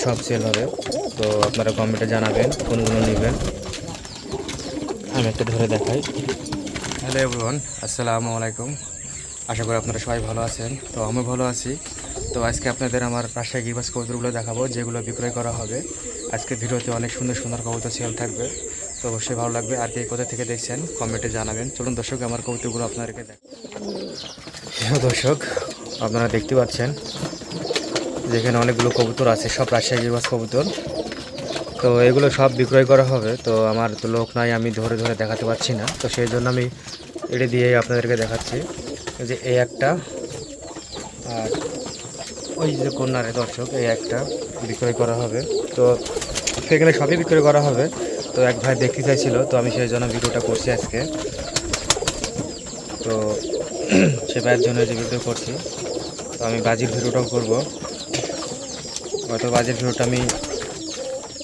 সব সেল হবে। তো আপনারা কমেন্টে জানাবেন, কোনগুলো নেবেন। আমি একটা ধরে দেখাই। হ্যালো এভরিওয়ান আসসালামু আলাইকুম। আশা করি আপনারা সবাই ভালো আছেন। তো আমি ভালো আছি। তো আজকে আপনাদের আমার রাজশাহী গিরবাস কবুতরগুলো দেখাবো, যেগুলো বিক্রয় করা হবে। আজকে ভিডিওতে অনেক সুন্দর সুন্দর কবুতর সেল থাকবে। তো অবশ্যই ভালো লাগবে। আর কে কোথা থেকে দেখছেন কমেন্টে জানাবেন। চলুন দর্শক, আমার কবুতরগুলো আপনাদেরকে দেখ হ্যাঁ দর্শক, আপনারা দেখতে পাচ্ছেন। যেখানে অনেকগুলো কবুতর আছে, সব রাজশাহী গিরবাস কবুতর। তো এগুলো সব বিক্রয় করা হবে, তো আমার তো লোক নাই, আমি ধরে ধরে দেখাতে পারছি না। তো সেই জন্য আমি এটা দিয়ে আপনাদেরকে দেখাচ্ছি। যে এই একটা, আর ওই যে কন্যারে দর্শক, এই একটা বিক্রয় করা হবে। তো সেখানে সবই বিক্রয় করা হবে। তো এক ভাই দেখতে চাইছিল, তো আমি সেই জন্য ভিডিওটা করছি আজকে। তো সে ভাইয়ের জন্য যে ভিডিও করছি, তো আমি বাজির ভিডিওটাও করব। হয়তো বাজির ভিডিওটা আমি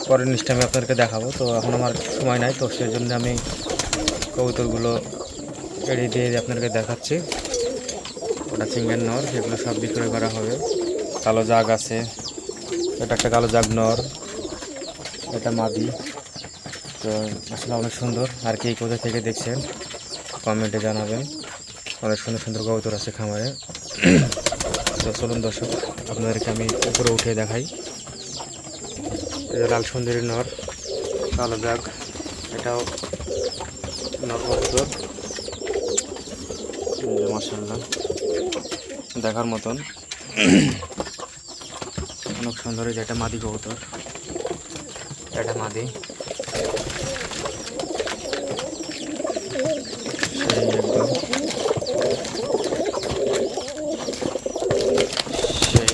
পরের নিচটা আমি আপনাদেরকে দেখাবো। তো এখন আমার সময় নাই, তো সেই জন্য আমি কবুতরগুলো এড়িয়ে দিয়ে আপনাদেরকে দেখাচ্ছি। ওটা সিঙ্গেল নর, সেগুলো সব বিক্রয় করা হবে। কালো জাগ আছে, এটা একটা কালো জাগ নর, এটা মাদি। তো আসলে অনেক সুন্দর। আর কি কোথা থেকে দেখছেন, কমেন্টে জানাবেন। অনেক সুন্দর সুন্দর কবুতর আছে খামারে। তো চলুন দর্শক, আপনাদেরকে আমি উপরে উঠে দেখাই। লাল সুন্দরী নর, কালো জাগ এটাও নর মাসাল্লাহ দেখার মতন। অনেক সুন্দর এই যে এটা মাদি কবুতর। এটা মাদি। একদম সেই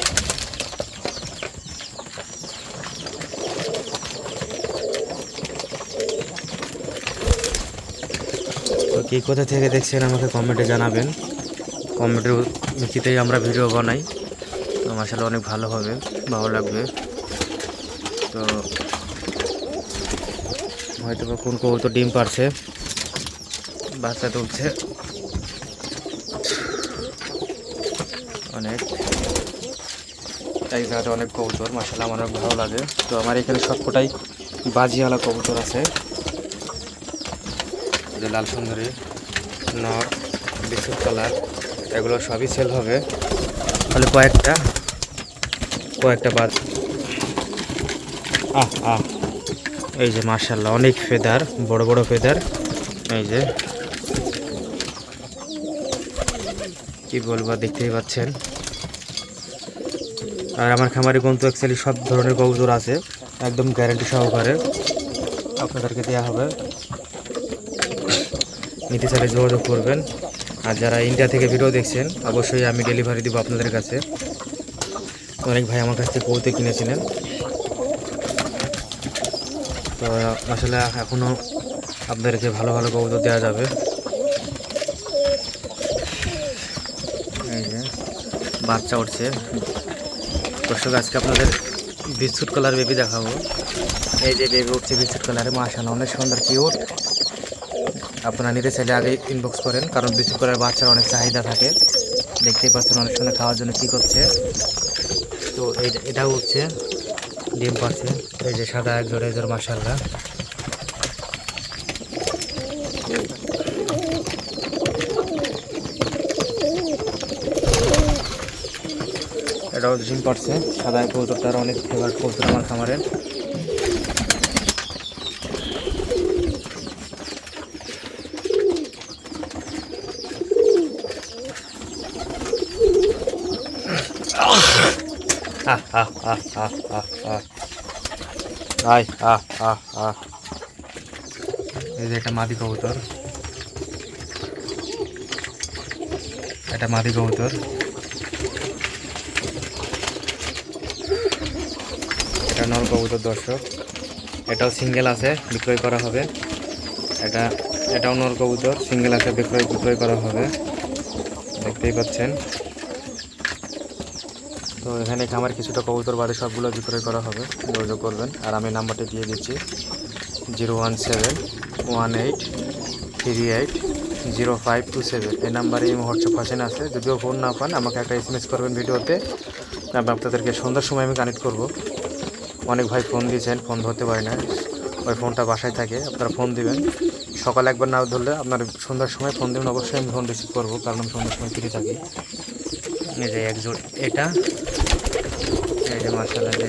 তো কী কোথা থেকে দেখছেন আমাকে কমেন্টে জানাবেন। কমেন্টের ভিত্তিতেই আমরা ভিডিও বানাই। তো আসলে অনেক ভালো হবে, ভালো লাগবে। তো হয়তো বা কোন কবুতর ডিম পারছে, বাচ্চা তুলছে। অনেক। এই জায়গাতে অনেক কবুতর মাসাল আমার অনেক ভালো লাগে। তো আমার এখানে সবকটাই বাজিওয়ালা কবুতর আছে। যে লাল সুন্দরী, নর, বিস্কুট কালার, এগুলো সবই সেল হবে। তাহলে কয়েকটা কয়েকটা বাদ। আহ আহ। এই যে মার্শাল্লাহ অনেক ফেদার বড় বড় ফেদার এই যে। কি বলব, দেখতেই পাচ্ছেন। আর আমার খামারে কিন্তু অ্যাকচুয়ালি সব ধরনের কবুতর আছে, একদম গ্যারান্টি সহকারে। আপনাদেরকে দেওয়া হবে। নিতে চাইলে যোগাযোগ করবেন। আর যারা ইন্ডিয়া থেকে ভিডিও দেখছেন, অবশ্যই আমি ডেলিভারি দিব আপনাদের কাছে। অনেক ভাই আমার কাছ থেকে কবুতর কিনেছিলেন। তো, আসলে এখনও আপনাদেরকে ভালো ভালো কবুতর দেওয়া যাবে। বাচ্চা উঠছে। দর্শক, আজকে আপনাদের বিস্কুট কালার বেবি দেখাবো। এই যে বেবি উঠছে বিস্কুট কালারে মাসানো অনেক সুন্দর কিউট আপনারা নিতে চাইলে আগে ইনবক্স করেন, কারণ বিস্কুট কালার বাচ্চার অনেক চাহিদা থাকে। দেখতেই পাচ্ছেন অনেক সময় খাওয়ার জন্য কী করছে। তো এটাও উঠছে ডিম পাচ্ছে। এই যে সাদা এক জোড়া জোর মাসাল্লাহ এটাও ডিম পাচ্ছে সাদা কবুতরটার অনেক ফেভারিট কবুতর আমার খামারের। আহ আহ আহ আহ আহ আহ আহ আহ আহ এই যে একটা মাদি কবুতর। এটা মাদি কবুতর। এটা নর কবুতর, দর্শক। এটাও সিঙ্গেল আছে, বিক্রয় করা হবে। এটা, এটাও নর কবুতর, সিঙ্গেল আছে বিক্রয় বিক্রয় করা হবে। দেখতেই পাচ্ছেন। তো এখানে আমার কিছুটা কবুতর বাদে সবগুলো বিক্রয় করা হবে। যোগাযোগ করবেন। আর আমি নাম্বারটি দিয়ে দিচ্ছি। Zero one seven one eight three eight zero five two seven. এই নাম্বারে এই হোয়াটসঅ্যাপ ফাঁসেন আছে। যদিও ফোন না পান, আমাকে একটা এস এম এস করবেন ভিডিওতে। আমি আপনাদেরকে সন্ধ্যার সময় আমি কানেক্ট করব। অনেক ভাই ফোন দিয়েছেন, ফোন ধরতে পারি না। ওই ফোনটা বাসায় থাকে, আপনারা ফোন দিবেন। সকালে একবার না ধরলে আপনার সন্ধ্যার সময় ফোন দেবেন। অবশ্যই আমি ফোন রিসিভ করব, কারণ আমি সন্ধ্যার সময় ফ্রি থাকি। এই যে এক জোড়, এটা। এই যে মার্শাল্লাহ যে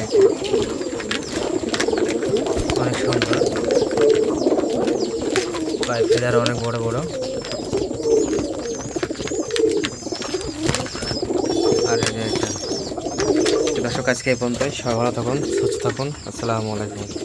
অনেক সুন্দর। পাইপ অনেক বড় বড়। আর এই যে এটা। দর্শক, আজকে এই পর্যন্তই। সবাই ভালো থাকুন, সুস্থ থাকুন। আসসালামু আলাইকুম।